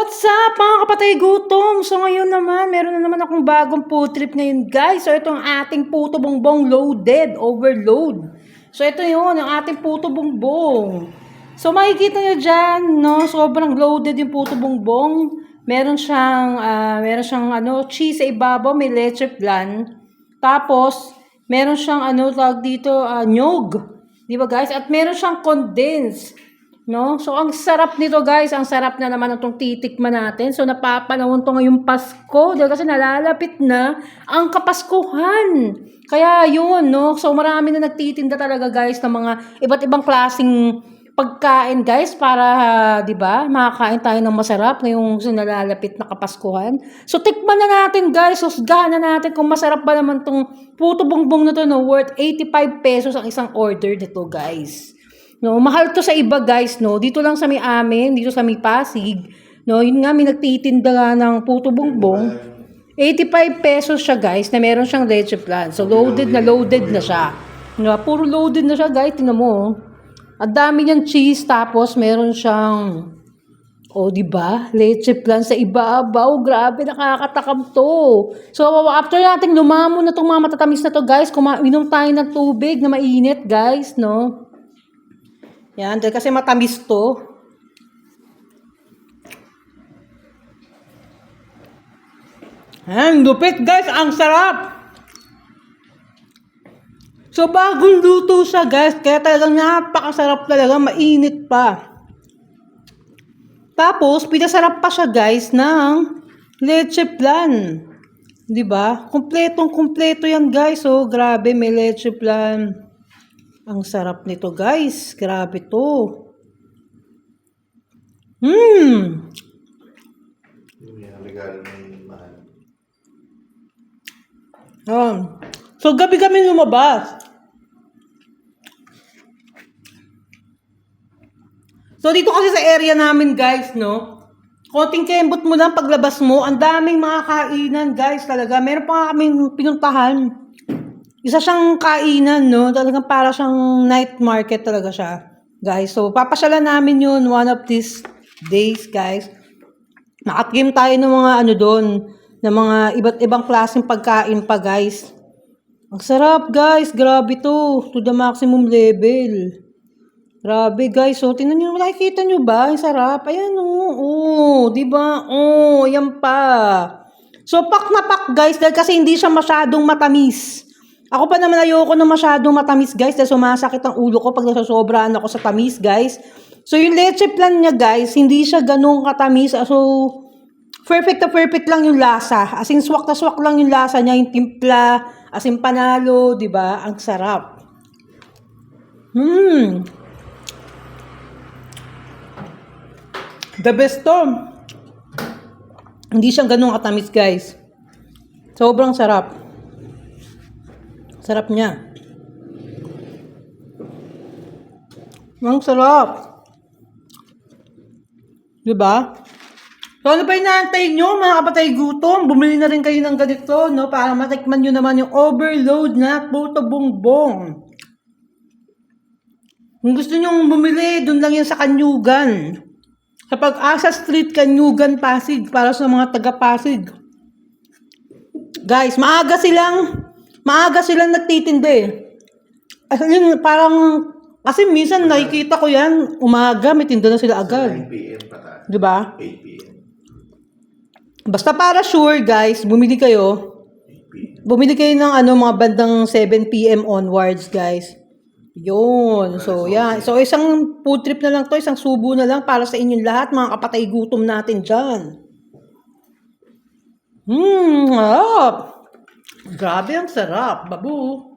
What's up mga kapatay gutom? So ngayon naman, meron na naman akong bagong food trip ngayon guys. So ito ang ating puto bongbong loaded, overload. So ito yun, ang ating puto bongbong. So makikita nyo dyan, no, sobrang loaded yung puto bongbong. Meron siyang, ah, meron siyang ano, cheese sa ibabaw, may leche flan. Tapos, meron siyang ano, tawag dito, ah, nyog. Di ba guys? At meron siyang condensed. No? So, ang sarap nito guys. Ang sarap na naman itong titikman natin. So, napapanahon to ngayong Pasko. Dahil kasi nalalapit na ang Kapaskuhan. Kaya yun, no? So, marami na nagtitinda talaga guys ng mga iba't ibang klaseng pagkain guys para, di ba, makakain tayo ng masarap ngayong nalalapit na Kapaskuhan. So, tikman na natin guys. Husgahan na natin kung masarap ba naman tong puto bongbong na to, no? Worth 85 pesos ang isang order nito guys. No, mahal to sa iba guys, no. Dito lang sa may amin, dito sa may Pasig, no. Yun nga may nagtitinda nga ng puto bongbong. 85 pesos siya guys, na meron siyang leche flan. So loaded na loaded na siya. No, puro loaded na siya guys, tingnan mo. oh. Ang dami niyang cheese tapos meron siyang o, di ba? Leche flan sa ibabaw. Grabe, nakakatakam to. So, after natin lumamo na itong mga matatamis na to, guys, kumainom tayo ng tubig na mainit, guys, no? Yan, dahil kasi matamis to. Yan, lupit guys, ang sarap! So, bagong luto siya guys, kaya talagang napakasarap talaga, mainit pa. Tapos, pinasarap pa siya guys ng leche flan. 'Di ba? Kumpletong kumpleto yan guys. Oh, grabe, may leche flan. Ang sarap nito, guys. Grabe to. Hmm. Mahal. Um, so, gabi kami lumabas. So, dito kasi sa area namin, guys, no? Konting kembot mo lang paglabas mo. Ang daming mga kainan, guys, talaga. Meron pa kaming pinuntahan. Isa siyang kainan, no? Talagang para siyang night market talaga siya. Guys, so papasyalan namin yun one of these days, guys. Makatim tayo ng mga ano doon, ng mga iba't ibang klaseng pagkain pa, guys. Ang sarap, guys. Grabe to. To the maximum level. Grabe, guys. So, tingnan nyo, nakikita nyo ba? Ang sarap. Ayan, oo. Oh, di ba? Oh, yan pa. So, pak na pak, guys, dahil kasi hindi siya masyadong matamis. Ako pa naman ayoko na masyadong matamis, guys, dahil sumasakit ang ulo ko pag nasasobrahan ako sa tamis, guys. So, yung leche plan niya, guys, hindi siya ganun katamis. So, perfect na perfect lang yung lasa. As in, swak na swak lang yung lasa niya, yung timpla, as in panalo, di ba? Ang sarap. Hmm. The best to. Hindi siyang ganun katamis, guys. Sobrang sarap. Sarap niya. Ang sarap. Diba? So ano pa inaantay nyo mga kapatay gutom? Bumili na rin kayo ng ganito, no? Para matikman nyo naman yung overload na puto bongbong. Kung gusto nyo bumili, dun lang yan sa Kanyugan. Sa Pag-asa Street, Kanyugan, Pasig. Para sa mga taga-Pasig. Guys, maaga silang, maaga silang nagtitinda eh. As in, parang, kasi minsan nakikita ko yan, umaga, may tinda na sila agad. 9 p.m. pataas. Di ba? 8 p.m. Basta para sure, guys, bumili kayo. 8 p.m. Bumili kayo ng ano, mga bandang 7 p.m. onwards, guys. Yun. So, yan. So, isang food trip na lang to, isang subo na lang para sa inyong lahat, mga kapatay gutom natin dyan. Hmm, sarap. Grabe ang sarap, babu.